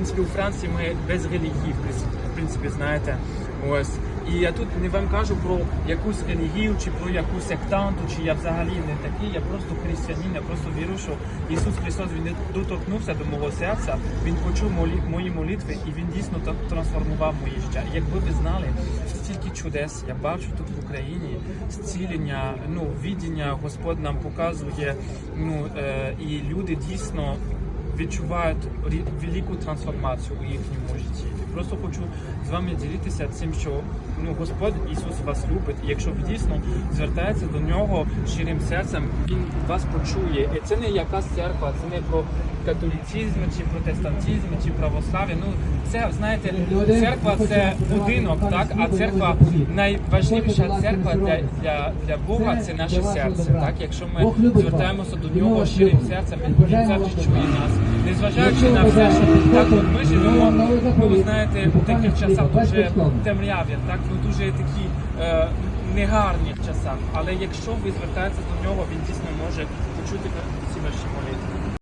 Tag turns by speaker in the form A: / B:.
A: принципі, у Франції ми без релігії, в принципі, знаєте. Ось. І я тут не вам кажу про якусь релігію чи про якусь сектанту, чи я взагалі не такий. Я просто християнин, я просто вірю, що Ісус Христос він доторкнувся до мого серця, він почув молі, мої молитви і він дійсно та- трансформував моє життя. Якби ви знали, стільки чудес я бачу тут в Україні, зцілення, ну відіння Господь нам показує. Ну е, і люди дійсно відчувають велику трансформацію у їхньому житті. І Просто хочу з вами ділитися цим, що ну Господь Ісус вас любить, і якщо ви дійсно звертаєтеся до нього щирим серцем, Він вас почує. І це не якась церква, це не про католіцизм, чи протестантизм, чи православ'я. Ну це знаєте, церква це будинок, так? А церква найважливіша церква для, для, для Бога це наше серце. Так, якщо ми звертаємося до нього щирим серцем, він завжди чує нас, незважаючи на все, що так ми живемо. Ну ви знаєте, у таких часах дуже темряві, так ну дуже такі е, негарні часах. Але якщо ви звертаєтеся до нього, він дійсно може почути ці ваші молитви.